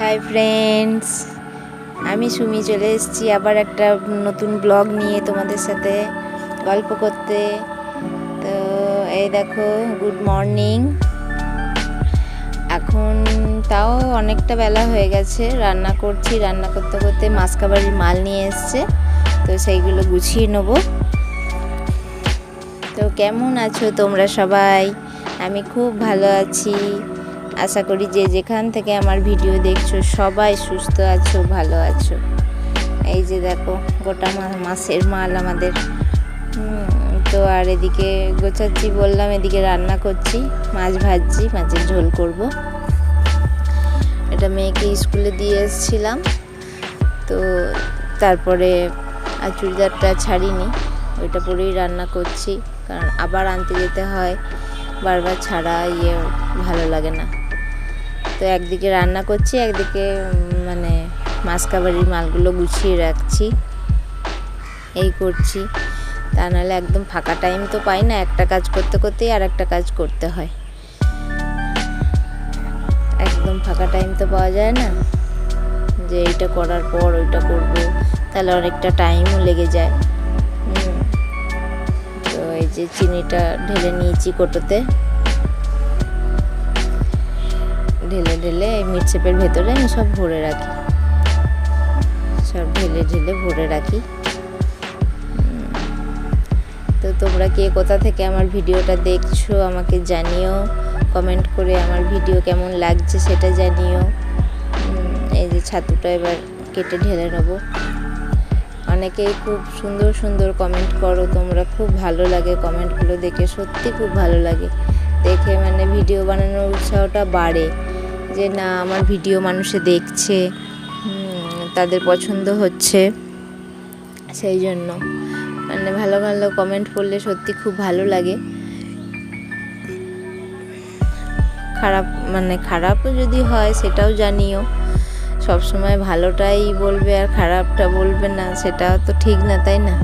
Hi friends আমি সুমি চলে এসেছি আবার একটা নতুন ব্লগ নিয়ে তোমাদের সাথে গল্প করতে। তো এই দেখো গুড মর্নিং এখন তাও অনেকটা বেলা হয়ে গেছে, রান্না করছি। রান্না করতে করতে মাসকাবাড়ির মাল নিয়ে এসছে, তো সেইগুলো গুছিয়ে নেব। তো কেমন আছো তোমরা সবাই? আমি খুব ভালো আছি। আশা করি যে যেখান থেকে আমার ভিডিও দেখছ, সবাই সুস্থ আছো, ভালো আছো। এই যে দেখো, গোটা মা- মাছের মাল আমাদের। তো আর এদিকে গোছাচ্ছি বললাম, এদিকে রান্না করছি, মাছ ভাজছি, মাছের ঝোল করব। এটা মেয়েকে স্কুলে দিয়ে এসেছিলাম, তো তারপরে আর চুড়িদারটা ছাড়িনি, ওইটা পরেই রান্না করছি, কারণ আবার আনতে যেতে হয়, বারবার ছাড়া ইয়ে ভালো লাগে না। তো একদিকে রান্না করছি, একদিকে মানে মাসকাবাড়ির মালগুলো গুছিয়ে রাখছি। এই করছি। তা নাহলে একদম ফাঁকা টাইম তো পাই না, একটা কাজ করতে করতেই আর একটা কাজ করতে হয়। একদম ফাঁকা টাইম তো পাওয়া যায় না। যে এইটা করার পর ওইটা করব, তাহলে অনেকটা টাইমও লেগে যায়। তো এই যে চিনিটা ঢেলে নিয়েছি কোটোতে। ঢেলে ঢেলে এই মিটসেপের ভেতরে আমি সব ভরে রাখি। সব ঢেলে ঢেলে ভরে রাখি। তো তোমরা কে কোথা থেকে আমার ভিডিওটা দেখছ আমাকে জানিও। কমেন্ট করে আমার ভিডিও কেমন লাগছে সেটা জানিও। এই যে ছাতুটা এবার কেটে ঢেলে নেব। অনেকেই খুব সুন্দর সুন্দর কমেন্ট করো, তোমরা খুব ভালো লাগে কমেন্টগুলো দেখে, সত্যি খুব ভালো লাগে। দেখে মানে ভিডিও বানানোর উৎসাহটা বাড়ে। যে না, আমার ভিডিও মানুষে দেখছে তাদের পছন্দ হচ্ছে, সেই জন্য। মানে ভালো ভালো কমেন্ট করলে সত্যি খুব ভালো লাগে। খারাপ মানে খারাপও যদি হয় সেটাও জানিও। সব সময় ভালোটাই বলবে আর খারাপটা বলবে না সেটাও তো ঠিক না, তাই না?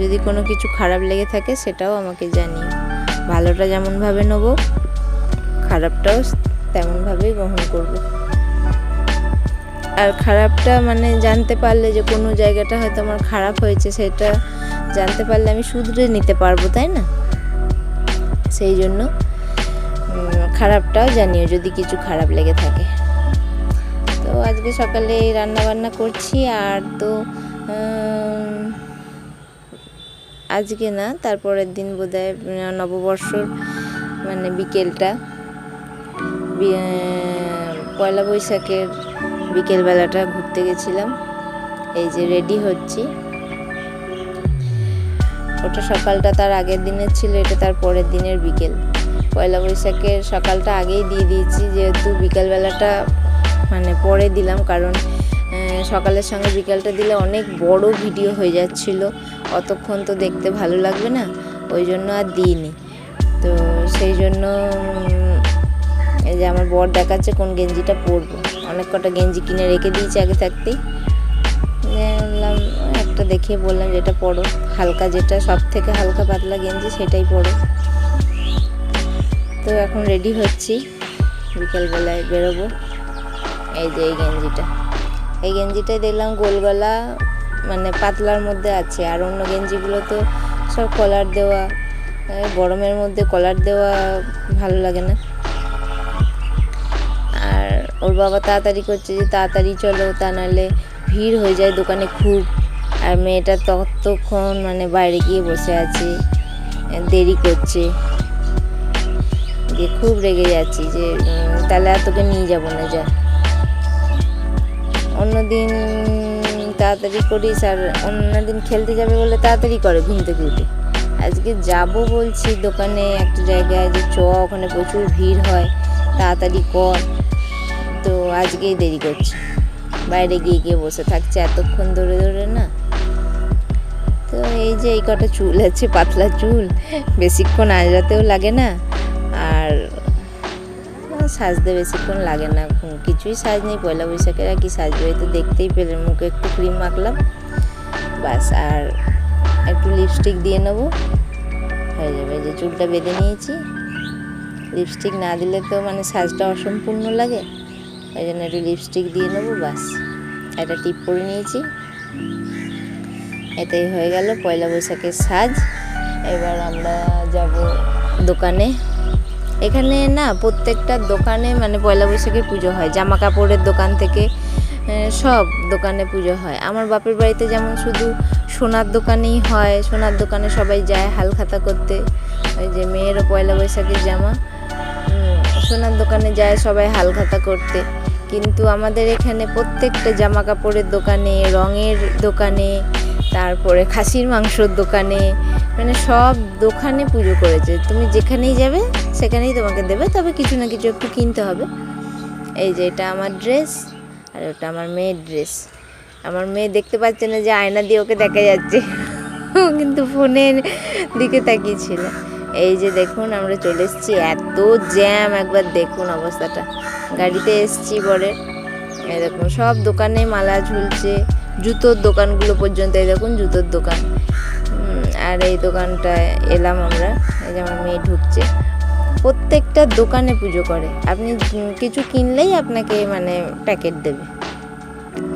যদি কোনো কিছু খারাপ লেগে থাকে সেটাও আমাকে জানিও। ভালোটা যেমনভাবে নেব, খারাপটাও তেমনভাবেই গ্রহণ করব। আর খারাপটা মানে জানতে পারলে যে কোনো জায়গাটা হয়তো আমার খারাপ হয়েছে, সেটা জানতে পারলে আমি শুধরে নিতে পারব, তাই না? সেই জন্য খারাপটাও জানিও যদি কিছু খারাপ লেগে থাকে। তো আজকে সকালে রান্না বান্না করছি, আর তো আজকে না, তারপরের দিন বোধহয় নববর্ষর মানে বিকেলটা পয়লা বৈশাখের বিকেলবেলাটা ঘুরতে গেছিলাম। এই যে রেডি হচ্ছি। ওটা সকালটা তার আগের দিনের ছিল, এটা তার পরের দিনের বিকেল। পয়লা বৈশাখের সকালটা আগেই দিয়ে দিয়েছি, যেহেতু বিকালবেলাটা মানে পরে দিলাম, কারণ সকালের সঙ্গে বিকালটা দিলে অনেক বড় ভিডিও হয়ে যাচ্ছিল। অতক্ষণ তো দেখতে ভালো লাগবে না, ওই জন্য আর দিইনি। তো সেই জন্য এই যে আমার বর দেখাচ্ছে কোন গেঞ্জিটা পরবো। অনেক কটা গেঞ্জি কিনে রেখে দিয়েছি আগে থাকতেই। বললাম একটা দেখে বললাম যেটা পরো। হালকা যেটা সব থেকে হালকা পাতলা গেঞ্জি সেটাই পরো। তো এখন রেডি হচ্ছি। বিকেলবেলায় বেরোবো। এই যে এই গেঞ্জিটা। এই গেঞ্জিটাই দেখলাম গোল গলা মানে পাতলার মধ্যে আছে। আর অন্য গেঞ্জিগুলো তো সব কলার দেওয়া গরমের মধ্যে কলার দেওয়া ভালো লাগে না। ওর বাবা তাড়াতাড়ি করছে যে তাড়াতাড়ি চলো, তা নাহলে ভিড় হয়ে যায় দোকানে খুব। আর মেয়েটা ততক্ষণ মানে বাইরে গিয়ে বসে আছে, দেরি করছে। যে খুব রেগে যাচ্ছি যে তাহলে আর তোকে নিয়ে যাব না, যা। অন্যদিন তাড়াতাড়ি করিস আর অন্যদিন খেলতে যাবে বলে তাড়াতাড়ি করে ঘুম থেকে উঠে। আজকে যাব বলছি দোকানে, একটা জায়গায় যে চ, ওখানে প্রচুর ভিড় হয়, তাড়াতাড়ি কর। তো আজকেই দেরি করছে। বাইরে গিয়ে গিয়ে বসে থাকছে এতক্ষণ ধরে ধরে, না? তো এই যে এই কটা চুল আছে, পাতলা চুল, বেশিক্ষণ আজরাতেও লাগে না, আর সাজতে বেশিক্ষণ লাগে না। কিছুই সাজ নেই, পয়লা বৈশাখের আর কি সাজবে তো দেখতেই পেলেন, মুখে একটু ক্রিম মাখলাম বাস আর একটু লিপস্টিক দিয়ে নেব। হয়ে যাবে যে চুলটা বেঁধে নিয়েছি। লিপস্টিক না দিলে তো মানে সাজটা অসম্পূর্ণ লাগে। ওই জন্য একটু লিপস্টিক দিয়ে নেব বাস একটা টিপ পরে নিয়েছি। এটাই হয়ে গেল পয়লা বৈশাখের সাজ। এবার আমরা যাব দোকানে। এখানে না, প্রত্যেকটা দোকানে মানে পয়লা বৈশাখে পুজো হয়। জামা কাপড়ের দোকান থেকে সব দোকানে পুজো হয়। আমার বাপের বাড়িতে যেমন শুধু সোনার দোকানেই হয়। সোনার দোকানে সবাই যায় হালখাতা করতে। ওই যে মেয়েরও পয়লা বৈশাখের জামা। সোনার দোকানে যায় সবাই হালখাতা করতে। কিন্তু আমাদের এখানে প্রত্যেকটা জামা কাপড়ের দোকানে, রঙের দোকানে, তারপরে খাসির মাংসর দোকানে মানে সব দোকানে পুজো করেছে। তুমি যেখানেই যাবে, সেখানেই তোমাকে দেবে, তবে কিছু না কিছু একটু কিনতে হবে। এই যে এটা আমার ড্রেস, আর ওটা আমার মেয়ের ড্রেস। আমার মেয়ে দেখতে পাচ্ছে না যে আয়না দিয়ে ওকে দেখা যাচ্ছে। ও কিন্তু ফোনের দিকে তাকিয়েছিল। এই যে দেখুন, আমরা চলে এসেছি। এত জ্যাম, একবার দেখুন অবস্থাটা। গাড়িতে এসছি পরে দেখুন, সব দোকানে মালা ঝুলছে। জুতোর দোকানগুলো পর্যন্ত, এই দেখুন জুতোর দোকান। আর এই দোকানটায় এলাম আমরা। এই যে আমার মেয়ে ঢুকছে। প্রত্যেকটা দোকানে পুজো করে। আপনি কিছু কিনলেই আপনাকে মানে প্যাকেট দেবে।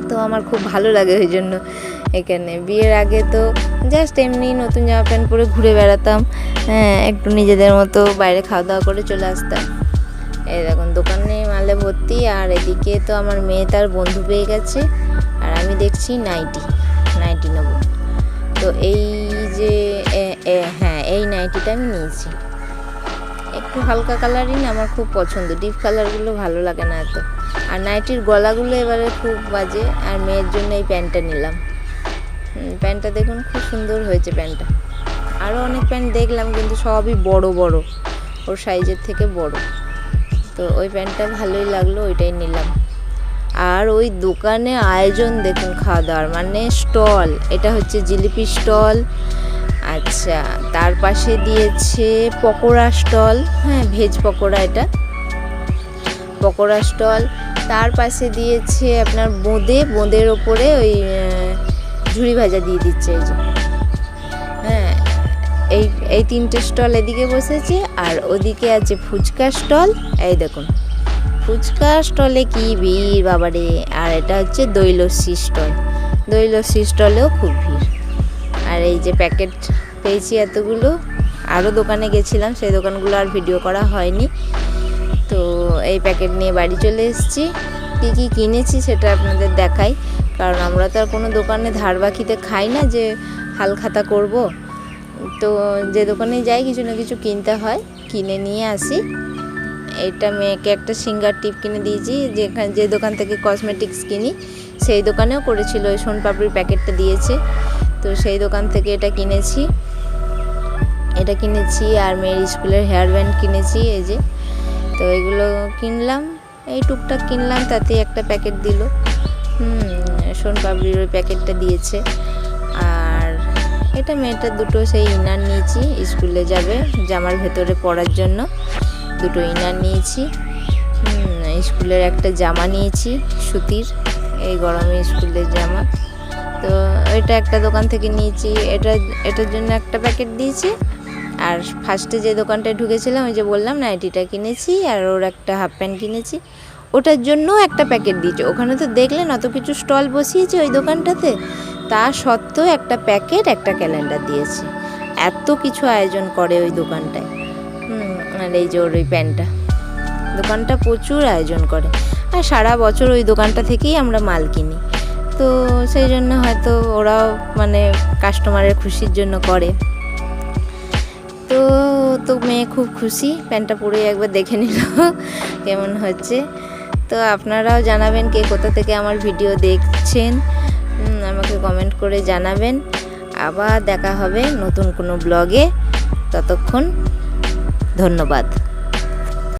তো আমার খুব ভালো লাগে ওই জন্য এখানে। বিয়ের আগে তো জাস্ট এমনি নতুন জামা প্যান্ট পরে ঘুরে বেড়াতাম। হ্যাঁ একটু নিজেদের মতো বাইরে খাওয়া দাওয়া করে চলে আসতাম। এই দেখুন, দোকানে মালে ভর্তি, আর এদিকে তো আমার মেয়ে তার বন্ধু পেয়ে গেছে, আর আমি দেখছি নাইটি নাইটি নেব। তো এই যে হ্যাঁ এই নাইটিটা আমি নিয়েছি। একটু হালকা কালারই না আমার খুব পছন্দ, ডিপ কালারগুলো ভালো লাগে না এত। আর নাইটির গলাগুলো এবারে খুব বাজে, আর মেয়ের জন্য এই প্যান্টটা নিলাম। প্যান্টটা দেখুন খুব সুন্দর হয়েছে প্যান্টটা। আরও অনেক প্যান্ট দেখলাম, কিন্তু সবই বড় বড়, ওর সাইজের থেকে বড়। তো ওই প্যান্টটা ভালোই লাগল, ওইটাই নিলাম। আর ওই দোকানে আয়োজন দেখুন খাওয়া দাওয়ার মানে স্টল, এটা হচ্ছে জিলিপি স্টল। আচ্ছা তার পাশে দিয়েছে পকোড়া স্টল হ্যাঁ ভেজ পকোড়া এটা। পকোড়া স্টল, তার পাশে দিয়েছে আপনার বোঁদে, বোঁদের ওপরে ওই ঝুড়ি ভাজা দিয়ে দিচ্ছে এই যে। এই এই তিনটে স্টল এদিকে বসেছে, আর ওদিকে আছে ফুচকা স্টল। এই দেখুন, ফুচকা স্টলে কি ভিড় বাবারে, আর এটা হচ্ছে দই লস্যি স্টল। দই লস্যি স্টলেও খুব ভিড়। আর এই যে প্যাকেট পেয়েছি এতগুলো, আরও দোকানে গেছিলাম, সেই দোকানগুলো আর ভিডিও করা হয়নি। তো এই প্যাকেট নিয়ে বাড়ি চলে এসেছি। কী কী কিনেছি সেটা আপনাদের দেখাই, কারণ আমরা তো আর কোনো দোকানে ধার বাকিতে খাই না যে হাল খাতা করব। তো যে দোকানে যাই কিছু না কিছু কিনতে হয়, কিনে নিয়ে আসি। এটা মেয়েকে একটা সিঙ্গার টিপ কিনে দিয়েছি, যেখানে যে দোকান থেকে কসমেটিক্স কিনি, সেই দোকানেও করেছিল, ওই সোনপাপড়ির প্যাকেটটা দিয়েছে। তো সেই দোকান থেকে এটা কিনেছি। এটা কিনেছি আর মেয়ের স্কুলের হেয়ার ব্যান্ড কিনেছি, এই যে। তো এগুলো কিনলাম, এই টুকটাক কিনলাম তাতে একটা প্যাকেট দিল। হুম, সোনপাপড়ির ওই প্যাকেটটা দিয়েছে। এটা মেয়েটার দুটো সেই ইনার নিয়েছি, স্কুলে যাবে জামার ভেতরে পরার জন্য। দুটো ইনার নিয়েছি স্কুলের একটা জামা নিয়েছি, সুতির, এই গরমে স্কুলের জামা। তো এটা একটা দোকান থেকে নিয়েছি, এটা, এটার জন্য একটা প্যাকেট দিয়েছি। আর ফার্স্টে যে দোকানটায় ঢুকেছিলাম, ওই যে বললাম, নাইটিটা কিনেছি, আর ওর একটা হাফ প্যান্ট কিনেছি। ওটার জন্য একটা প্যাকেট দিয়েছে। ওখানে তো দেখলেন, অত কিছু স্টল বসিয়েছে ওই দোকানটাতে। তা সত্ত্বেও একটা প্যাকেট, একটা ক্যালেন্ডার দিয়েছে। এত কিছু আয়োজন করে ওই দোকানটায়। আর এই যে ওর ওই প্যান্টটা দোকানটা প্রচুর আয়োজন করে। আর সারা বছর ওই দোকানটা থেকেই আমরা মাল কিনি। তো সেই জন্য হয়তো ওরাও মানে কাস্টমারের খুশির জন্য করে। তো তো মেয়ে খুব খুশি। প্যান্টটা পরে একবার দেখে নিল। কেমন হচ্ছে। তো আপনারাও জানাবেন কে কোথা থেকে আমার ভিডিও দেখছেন। আমাকে কমেন্ট করে জানাবেন। আবার দেখা হবে নতুন কোনো ব্লগে ততক্ষণ ধন্যবাদ।